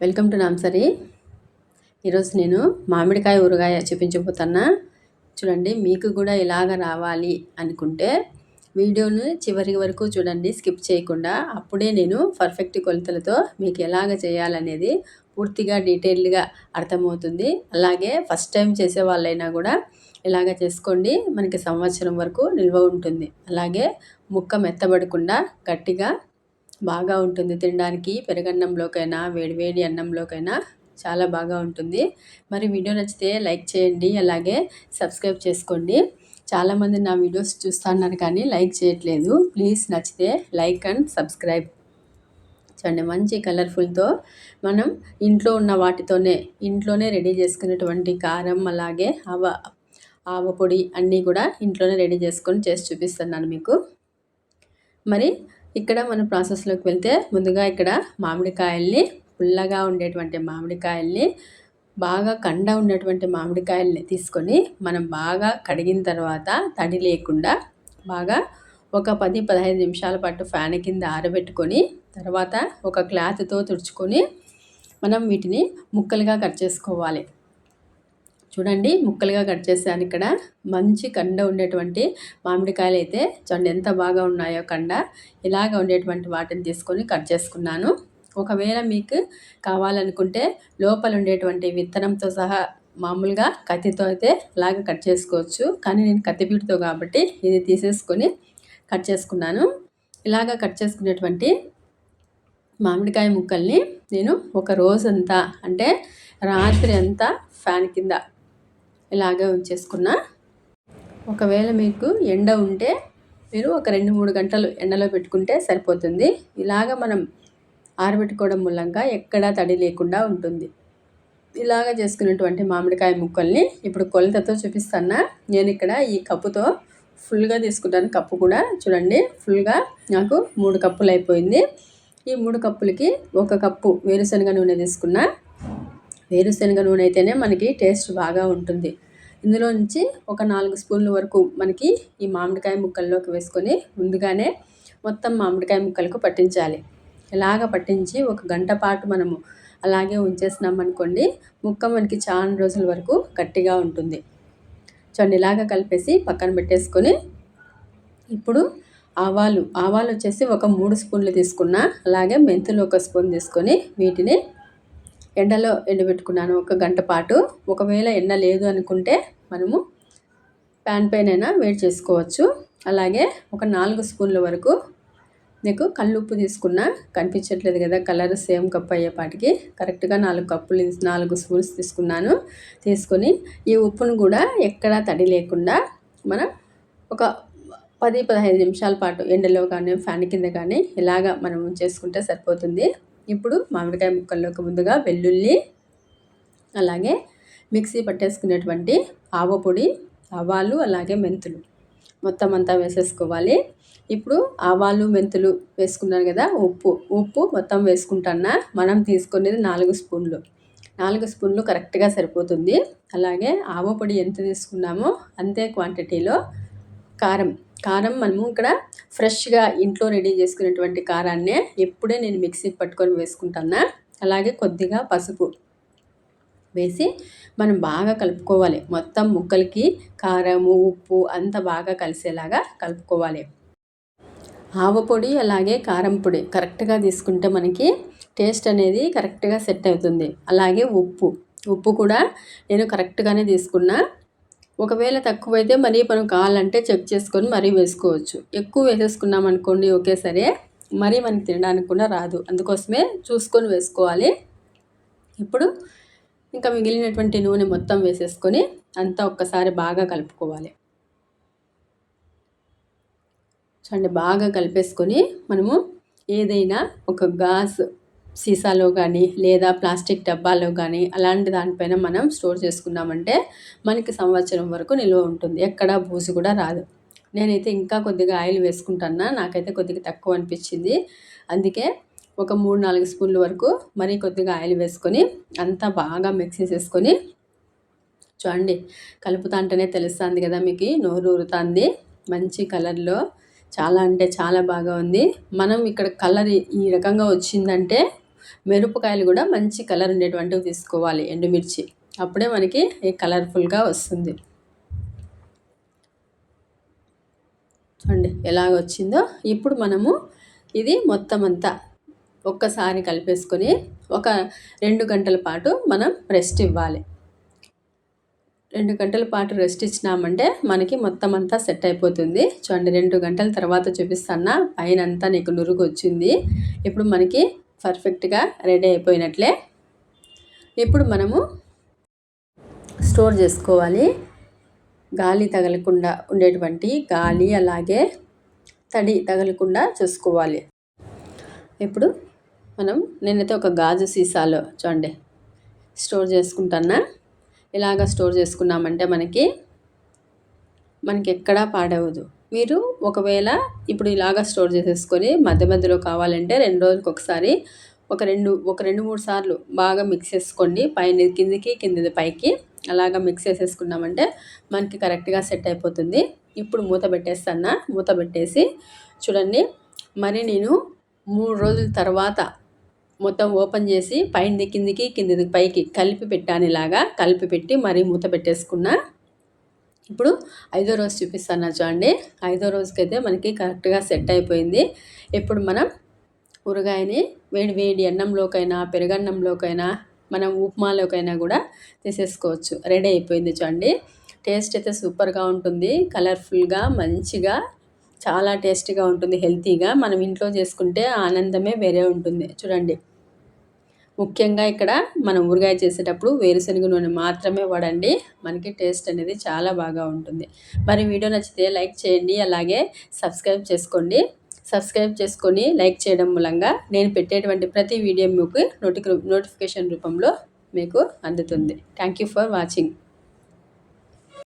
Welcome to నాంసరి ఈరోజు నేను మామిడికాయ ఊరగాయ చూపించబోతున్నా. చూడండి మీకు కూడా ఇలాగ రావాలి అనుకుంటే వీడియోను చివరి వరకు చూడండి స్కిప్ చేయకుండా. అప్పుడే నేను పర్ఫెక్ట్ కొలతలతో మీకు ఎలాగ చేయాలనేది పూర్తిగా డీటెయిల్డ్గా అర్థమవుతుంది. అలాగే ఫస్ట్ టైం చేసే వాళ్ళైనా కూడా ఇలాగ చేసుకోండి. మనకి సంవత్సరం వరకు నిల్వ ఉంటుంది. అలాగే ముక్క మెత్తబడకుండా గట్టిగా బాగా ఉంటుంది తినడానికి. పెరగన్నంలోకైనా వేడివేడి అన్నంలోకైనా చాలా బాగా ఉంటుంది. మరి వీడియో నచ్చితే లైక్ చేయండి అలాగే సబ్స్క్రైబ్ చేసుకోండి. చాలామంది నా వీడియోస్ చూస్తున్నారు కానీ లైక్ చేయట్లేదు. ప్లీజ్ నచ్చితే లైక్ అండ్ సబ్స్క్రైబ్. చూడండి మంచి కలర్ఫుల్తో మనం ఇంట్లో ఉన్న వాటితోనే ఇంట్లోనే రెడీ చేసుకునేటువంటి కారం అలాగే ఆవ ఆవ పొడి అన్నీ కూడా ఇంట్లోనే రెడీ చేసుకొని చేసి చూపిస్తున్నాను మీకు. మరి ఇక్కడ మన ప్రాసెస్లోకి వెళ్తే ముందుగా ఇక్కడ మామిడికాయల్ని పుల్లగా ఉండేటువంటి మామిడికాయల్ని బాగా కండ ఉన్నటువంటి మామిడికాయల్ని తీసుకొని మనం బాగా కడిగిన తర్వాత తడి లేకుండా బాగా ఒక పది పదహైదు నిమిషాల పాటు ఫ్యాన్ కింద ఆరబెట్టుకొని తర్వాత ఒక క్లాత్తో తుడుచుకొని మనం వీటిని ముక్కలుగా కట్ చేసుకోవాలి. చూడండి ముక్కలుగా కట్ చేశాను ఇక్కడ. మంచి కండ ఉండేటువంటి మామిడికాయలు అయితే చూడండి ఎంత బాగా ఉన్నాయో కండ. ఇలాగ ఉండేటువంటి వాటిని తీసుకొని కట్ చేసుకున్నాను. ఒకవేళ మీకు కావాలనుకుంటే లోపల ఉండేటువంటి విత్తనంతో సహా మామూలుగా కత్తితో అయితే ఇలాగ కట్ చేసుకోవచ్చు. కానీ నేను కత్తిపీటితో కాబట్టి ఇది తీసేసుకొని కట్ చేసుకున్నాను. ఇలాగ కట్ చేసుకునేటువంటి మామిడికాయ ముక్కల్ని నేను ఒక రోజంతా అంటే రాత్రి అంతా ఫ్యాన్ కింద ఇలాగే ఉంచేసుకున్నా. ఒకవేళ మీకు ఎండ ఉంటే మీరు ఒక రెండు మూడు గంటలు ఎండలో పెట్టుకుంటే సరిపోతుంది. ఇలాగ మనం ఆరబెట్టుకోవడం మూలంగా ఎక్కడా తడి లేకుండా ఉంటుంది. ఇలాగ చేసుకున్నటువంటి మామిడికాయ ముక్కల్ని ఇప్పుడు కొలతతో చూపిస్తాను నేను ఇక్కడ ఈ కప్పుతో ఫుల్గా తీసుకుంటాను. కప్పు కూడా చూడండి ఫుల్గా నాకు మూడు కప్పులు అయిపోయింది. ఈ మూడు కప్పులకి ఒక కప్పు వేరుశనగ నూనె తీసుకున్నా. వేరుశనగ నూనె అయితేనే మనకి టేస్ట్ బాగా ఉంటుంది. ఇందులో నుంచి ఒక నాలుగు స్పూన్ల వరకు మనకి ఈ మామిడికాయ ముక్కల్లోకి వేసుకొని ముందుగానే మొత్తం మామిడికాయ ముక్కలకు పట్టించాలి. ఇలాగ పట్టించి ఒక గంట పాటు మనము అలాగే ఉంచేసినాం అనుకోండి ముక్క మనకి చాలా రోజుల వరకు గట్టిగా ఉంటుంది. చూడండి ఇలాగ కలిపేసి పక్కన పెట్టేసుకొని ఇప్పుడు ఆవాలు ఆవాలు వచ్చేసి ఒక మూడు స్పూన్లు తీసుకున్న అలాగే మెంతులు ఒక స్పూన్ తీసుకొని వీటిని ఎండలో ఎండబెట్టుకున్నాను ఒక గంట పాటు. ఒకవేళ ఎండ లేదు అనుకుంటే మనము ప్యాన్ పైన వేడి చేసుకోవచ్చు. అలాగే ఒక నాలుగు స్పూన్ల వరకు నీకు కల్లుప్పు తీసుకున్నా కనిపించట్లేదు కదా కలర్ సేమ్ కప్ అయ్యేపాటికి. కరెక్ట్గా నాలుగు కప్పులు నాలుగు స్పూన్స్ తీసుకున్నాను. తీసుకొని ఈ ఉప్పును కూడా ఎక్కడా తడి లేకుండా మనం ఒక పది పదహైదు నిమిషాల పాటు ఎండలో కానీ ఫ్యాన్ కింద కానీ ఇలాగా మనం చేసుకుంటే సరిపోతుంది. ఇప్పుడు మామిడికాయ ముక్కల్లోకి ముందుగా వెల్లుల్లి అలాగే మిక్సీ పట్టేసుకునేటువంటి ఆవ పొడి ఆవాలు అలాగే మెంతులు. మొత్తం అంతా వేసేసుకోవాలి. ఇప్పుడు ఆవాలు మెంతులు వేసుకున్నాను కదా ఉప్పు. ఉప్పు మొత్తం వేసుకుంటానా మనం తీసుకునేది నాలుగు స్పూన్లు. నాలుగు స్పూన్లు కరెక్ట్గా సరిపోతుంది. అలాగే ఆవ పొడి ఎంత తీసుకున్నామో అంతే క్వాంటిటీలో కారం కారం మనము ఇక్కడ ఫ్రెష్గా ఇంట్లో రెడీ చేసుకునేటువంటి కారాన్నే ఎప్పుడే నేను మిక్సీకి పట్టుకొని వేసుకుంటానా? అలాగే కొద్దిగా పసుపు వేసి మనం బాగా కలుపుకోవాలి. మొత్తం ముక్కలకి కారము ఉప్పు అంత బాగా కలిసేలాగా కలుపుకోవాలి. ఆవ పొడి అలాగే కారం పొడి కరెక్ట్గా తీసుకుంటే మనకి టేస్ట్ అనేది కరెక్ట్గా సెట్ అవుతుంది. అలాగే ఉప్పు ఉప్పు కూడా నేను కరెక్ట్గానే తీసుకున్నా. ఒకవేళ తక్కువైతే మరీ మనం కావాలంటే చెక్ చేసుకొని మరీ వేసుకోవచ్చు. ఎక్కువ వేసేసుకున్నాం అనుకోండి ఒకేసారి మరీ మనకి తినడానికి కూడా రాదు. అందుకోసమే చూసుకొని వేసుకోవాలి. ఇప్పుడు ఇంకా మిగిలినటువంటి నూనె మొత్తం వేసేసుకొని అంతా ఒక్కసారి బాగా కలుపుకోవాలి. చూడండి బాగా కలిపేసుకొని మనము ఏదైనా ఒక గాస్ సీసాలో కానీ లేదా ప్లాస్టిక్ డబ్బాలో కానీ అలాంటి దానిపైన మనం స్టోర్ చేసుకున్నామంటే మనకి సంవత్సరం వరకు నిల్వ ఉంటుంది. ఎక్కడ బూజు కూడా రాదు. నేనైతే ఇంకా కొద్దిగా ఆయిల్ వేసుకుంటున్నా. నాకైతే కొద్దిగా తక్కువ అనిపించింది. అందుకే ఒక మూడు నాలుగు స్పూన్ల వరకు మరీ కొద్దిగా ఆయిల్ వేసుకొని అంతా బాగా మిక్స్ చేసేసుకొని చూడండి కలుపుతా అంటేనే తెలుస్తుంది కదా మీకు. నోరు ఊరుతుంది. మంచి కలర్లో చాలా అంటే చాలా బాగా ఉంది. మనం ఇక్కడ కలర్ ఈ రకంగా వచ్చిందంటే మిరపకాయలు కూడా మంచి కలర్ ఉండేటువంటివి తీసుకోవాలి ఎండుమిర్చి. అప్పుడే మనకి కలర్ఫుల్గా వస్తుంది. చూడండి ఎలాగ వచ్చిందో. ఇప్పుడు మనము ఇది మొత్తం అంతా ఒక్కసారి కలిపేసుకొని ఒక రెండు గంటల పాటు మనం రెస్ట్ ఇవ్వాలి. రెండు గంటల పాటు రెస్ట్ ఇచ్చినామంటే మనకి మొత్తం అంతా సెట్ అయిపోతుంది. చూడండి రెండు గంటల తర్వాత చూపిస్తానా పైన అంతా నీకు నురుగు వచ్చింది. ఇప్పుడు మనకి పర్ఫెక్ట్గా రెడీ అయిపోయినట్లే. ఇప్పుడు మనము స్టోర్ చేసుకోవాలి. గాలి తగలకుండా ఉండేటువంటి గాలి అలాగే తడి తగలకుండా చూసుకోవాలి. ఇప్పుడు మనం నేనైతే ఒక గాజు సీసాలో చూడండి స్టోర్ చేసుకుంటానా ఇలాగ స్టోర్ చేసుకున్నామంటే మనకి మనకి ఎక్కడా పాడవదు. మీరు ఒకవేళ ఇప్పుడు ఇలాగా స్టోర్ చేసేసుకొని మధ్య మధ్యలో కావాలంటే రెండు రోజులకి ఒకసారి ఒక రెండు ఒక రెండు మూడు సార్లు బాగా మిక్స్ చేసుకోండి. పైన కిందికి కిందిది పైకి అలాగా మిక్స్ చేసేసుకున్నామంటే మనకి కరెక్ట్గా సెట్ అయిపోతుంది. ఇప్పుడు మూత పెట్టేస్తాను? మూత పెట్టేసి చూడండి. మరి నేను మూడు రోజుల తర్వాత మొత్తం ఓపెన్ చేసి పైన కిందికి కిందిది పైకి కలిపి పెట్టాను ఇలాగా. కలిపి పెట్టి మరీ మూత పెట్టేసుకున్నా ఇప్పుడు ఐదో రోజు చూపిస్తాను చూడండి. ఐదో రోజుకైతే మనకి కరెక్ట్గా సెట్ అయిపోయింది. ఇప్పుడు మనం ఊరగాయని వేడి వేడి అన్నంలోకైనా పెరుగన్నంలోకైనా మనం ఉప్మాలోకైనా కూడా తీసేసుకోవచ్చు. రెడీ అయిపోయింది చూడండి. టేస్ట్ అయితే సూపర్గా ఉంటుంది. కలర్ఫుల్గా మంచిగా చాలా టేస్టీగా ఉంటుంది హెల్తీగా. మనం ఇంట్లో చేసుకుంటే ఆనందమే వేరే ఉంటుంది. చూడండి. ముఖ్యంగా ఇక్కడ మనం ఊరగాయ చేసేటప్పుడు వేరుశనగ నూనె మాత్రమే వాడండి. మనకి టేస్ట్ అనేది చాలా బాగా ఉంటుంది. మరి వీడియో నచ్చితే లైక్ చేయండి అలాగే సబ్స్క్రైబ్ చేసుకోండి. సబ్స్క్రైబ్ చేసుకొని లైక్ చేయడం మూలంగా నేను పెట్టేటువంటి ప్రతి వీడియో మీకు నోటిఫికేషన్ రూపంలో మీకు అందుతుంది. Thank you for watching